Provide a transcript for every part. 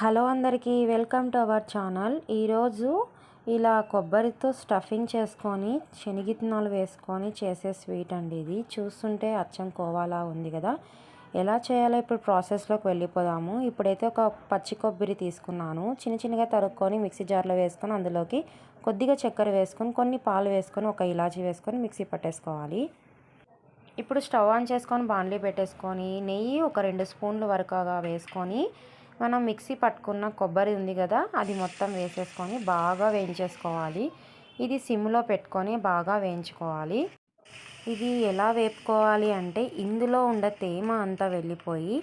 Hello అందరికీ welcome to our channel. ఈరోజు ఇలా కొబ్బరితో స్టఫింగ్ చేసుకొని శనిగిత్నాలు వేసుకొని చేసే స్వీట్ అండి ఇది. చూస్తుంటే అచ్చం కోవాలా ఉంది కదా. ఎలా చేయాలో ఇప్పుడు ప్రాసెస్లోకి వెళ్ళిపోదాము. ఇప్పుడైతే ఒక పచ్చి కొబ్బరి తీసుకున్నాను. చిన్న చిన్నగా తరుక్కొని మిక్సీ జార్లో వేసుకొని అందులోకి కొద్దిగా చక్కెర వేసుకొని కొన్ని పాలు వేసుకొని ఒక ఇలాచీ వేసుకొని మిక్సీ పట్టేసుకోవాలి. ఇప్పుడు స్టవ్ ఆన్ చేసుకొని బాండ్లీ పెట్టేసుకొని నెయ్యి ఒక రెండు స్పూన్లు వరకుగా వేసుకొని మనం మిక్సీ పట్టుకున్న కొబ్బరి ఉంది కదా అది మొత్తం వేసేసుకొని బాగా వేయించేసుకోవాలి. ఇది సిమ్లో పెట్టుకొని బాగా వేయించుకోవాలి. ఇది ఎలా వేపుకోవాలి అంటే ఇందులో ఉండే తేమ అంతా వెళ్ళిపోయి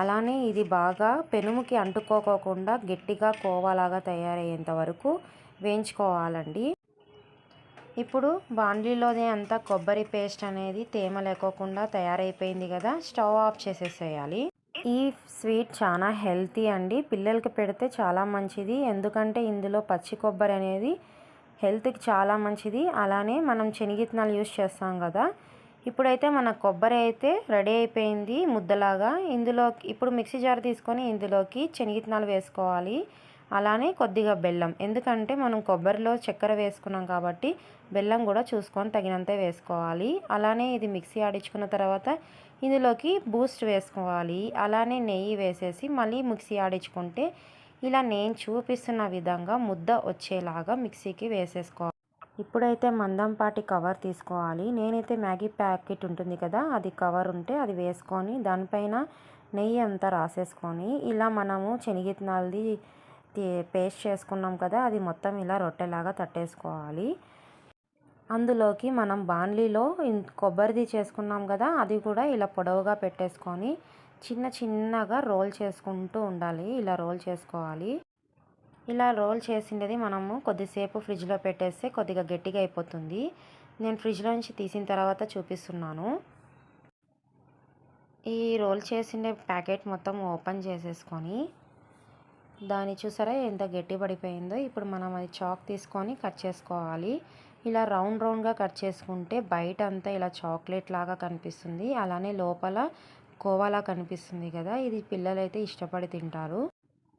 అలానే ఇది బాగా పెనుముకి అంటుకోకోకుండా గట్టిగా కోవాలాగా తయారయ్యేంత వరకు వేయించుకోవాలండి. ఇప్పుడు బాండ్లీలోనే అంతా కొబ్బరి పేస్ట్ అనేది తేమ లేకోకుండా తయారైపోయింది కదా స్టవ్ ఆఫ్ చేసేసేయాలి. ఈ స్వీట్ చాలా హెల్తీ అండి. పిల్లలకి పెడితే చాలా మంచిది. ఎందుకంటే ఇందులో పచ్చి కొబ్బరి అనేది హెల్త్కి చాలా మంచిది. అలానే మనం శనగిత్తనాలు యూస్ చేస్తాం కదా. ఇప్పుడైతే మన కొబ్బరి అయితే రెడీ అయిపోయింది ముద్దలాగా. ఇందులో ఇప్పుడు మిక్సీ జార్ తీసుకొని ఇందులోకి శనగిత్తనాలు వేసుకోవాలి. అలానే కొద్దిగా బెల్లం. ఎందుకంటే మనం కొబ్బరిలో చక్కెర వేసుకున్నాం కాబట్టి బెల్లం కూడా చూసుకొని తగినంత వేసుకోవాలి. అలానే ఇది మిక్సీ ఆడించుకున్న తర్వాత ఇందులోకి బూస్ట్ వేసుకోవాలి. అలానే నెయ్యి వేసేసి మళ్ళీ మిక్సీ ఆడించుకుంటే ఇలా నేను చూపిస్తున్న విధంగా ముద్ద వచ్చేలాగా మిక్సీకి వేసేసుకోవాలి. ఇప్పుడైతే మందంపాటి కవర్ తీసుకోవాలి. నేనైతే మ్యాగీ ప్యాకెట్ ఉంటుంది కదా అది కవర్ ఉంటే అది వేసుకొని దానిపైన నెయ్యి అంతా రాసేసుకొని ఇలా మనము శనగిత్తనాలది పేస్ట్ చేసుకున్నాం కదా అది మొత్తం ఇలా రొట్టెలాగా తట్టేసుకోవాలి. అందులోకి మనం బాన్లీలో కొబ్బరిది చేసుకున్నాం కదా అది కూడా ఇలా పొడవుగా పెట్టేసుకొని చిన్న చిన్నగా రోల్ చేసుకుంటూ ఉండాలి. ఇలా రోల్ చేసుకోవాలి. ఇలా రోల్ చేసిండేది మనము కొద్దిసేపు ఫ్రిడ్జ్లో పెట్టేస్తే కొద్దిగా గట్టిగా అయిపోతుంది. నేను ఫ్రిడ్జ్లో నుంచి తీసిన తర్వాత చూపిస్తున్నాను. ఈ రోల్ చేసిండే ప్యాకెట్ మొత్తం ఓపెన్ చేసేసుకొని దాన్ని చూసారా ఎంత గట్టి పడిపోయిందో? ఇప్పుడు మనం అది చాక్ తీసుకొని కట్ చేసుకోవాలి. ఇలా రౌండ్ రౌండ్గా కట్ చేసుకుంటే బయట అంతా ఇలా చాక్లెట్ లాగా కనిపిస్తుంది. అలానే లోపల కోవాలా కనిపిస్తుంది కదా? ఇది పిల్లలైతే ఇష్టపడి తింటారు.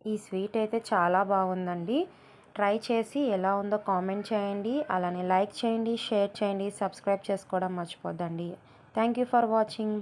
ఈ స్వీట్ అయితే చాలా బాగుందండి. ట్రై చేసి ఎలా ఉందో కామెంట్ చేయండి. అలానే లైక్ చేయండి షేర్ చేయండి సబ్స్క్రైబ్ చేసుకోవడం మర్చిపోద్దండి. Thank you for watching. Bye